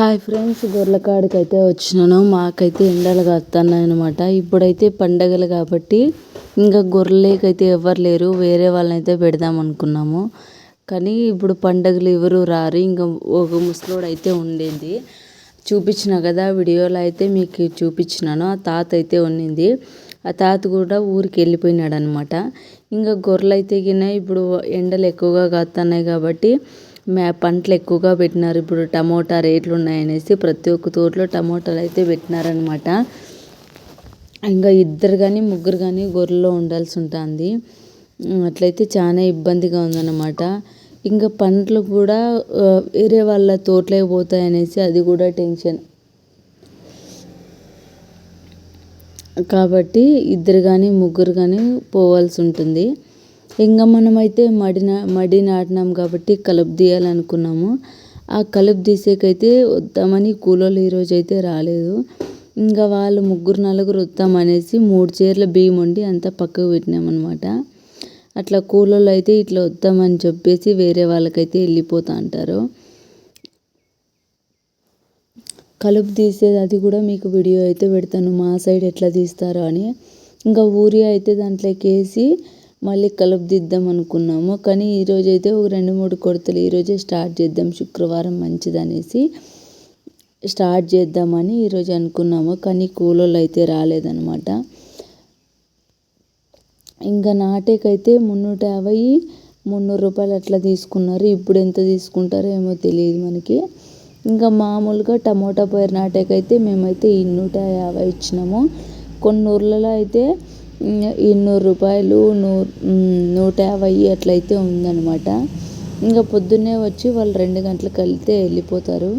Hi friends గొర్రెల కాడికి అయితే వచ్చినాను. మాకైతే ఎండలు కాస్తున్నాయి అనమాట ఇప్పుడైతే పండగలు కాబట్టి ఇంకా గొర్రెలకైతే ఎవరు లేరు. వేరే వాళ్ళనైతే పెడదాం అనుకున్నాము. కానీ ఇప్పుడు పండగలు ఎవరు రారు. ఇంకా ఒక ముసలోడు అయితే ఉండేది. చూపించిన కదా వీడియోలో అయితే మీకు చూపించినాను. ఆ తాత అయితే ఉండింది. ఆ తాత కూడా ఊరికి వెళ్ళిపోయినాడు అనమాట ఇంకా గొర్రెలు అయితే గిన ఇప్పుడు ఎండలు ఎక్కువగా కాస్తున్నాయి కాబట్టి పంటలు ఎక్కువగా పెట్టినారు. ఇప్పుడు టమోటా రేట్లు ఉన్నాయనేసి ప్రతి ఒక్క తోటలో టమోటాలు అయితే పెట్టినారనమాట ఇంకా ఇద్దరు కానీ ముగ్గురు కానీ గొర్రెలో ఉండాల్సి ఉంటుంది. అట్లయితే చాలా ఇబ్బందిగా ఉందన్నమాట. ఇంకా పంటలు కూడా వేరే వాళ్ళ తోటలే పోతాయనేసి అది కూడా టెన్షన్. కాబట్టి ఇద్దరు కానీ ముగ్గురు కానీ పోవాల్సి ఉంటుంది. ఇంకా మనమైతే మడి నా మడి నాటినాం కాబట్టి కలుపు తీయాలనుకున్నాము. ఆ కలుపు తీసేకైతే వద్దామని కూలోళ్ళు ఈరోజు అయితే రాలేదు. ఇంకా వాళ్ళు ముగ్గురు నలుగురు వద్దామనేసి మూడు చీరల బియ్యం వండి అంతా పక్కకు పెట్టినామన్నమాట. అట్లా కూలోళ్ళు అయితే ఇట్లా వద్దామని చెప్పేసి వేరే వాళ్ళకైతే వెళ్ళిపోతా అంటారు. కలుపు తీసేది అది కూడా మీకు వీడియో అయితే పెడతాను. మా సైడ్ ఎట్లా తీస్తారో అని. ఇంకా ఊరి అయితే దాంట్లోకి వేసి మళ్ళీ కలుపు దిద్దాం అనుకున్నాము. కానీ ఈరోజు అయితే ఒక రెండు మూడు కొడతలు ఈరోజే స్టార్ట్ చేద్దాం. శుక్రవారం మంచిదనేసి స్టార్ట్ చేద్దామని ఈరోజు అనుకున్నాము. కానీ కూలోళ్ళు అయితే రాలేదనమాట ఇంకా నాటేకైతే మున్నూట యాభై మున్నూరు రూపాయలు అట్లా తీసుకున్నారు. ఇప్పుడు ఎంత తీసుకుంటారో ఏమో తెలియదు మనకి. ఇంకా మామూలుగా టమోటా పైరు నాటేకైతే మేమైతే ఈ నూట యాభై ఇచ్చినాము. కొన్ని ఊర్లలో అయితే ఇన్నూరు రూపాయలు నూ నూట యాభై అట్లయితే ఉందన్నమాట. ఇంకా పొద్దున్నే వచ్చి వాళ్ళు రెండు గంటలకు వెళ్తే వెళ్ళిపోతారు.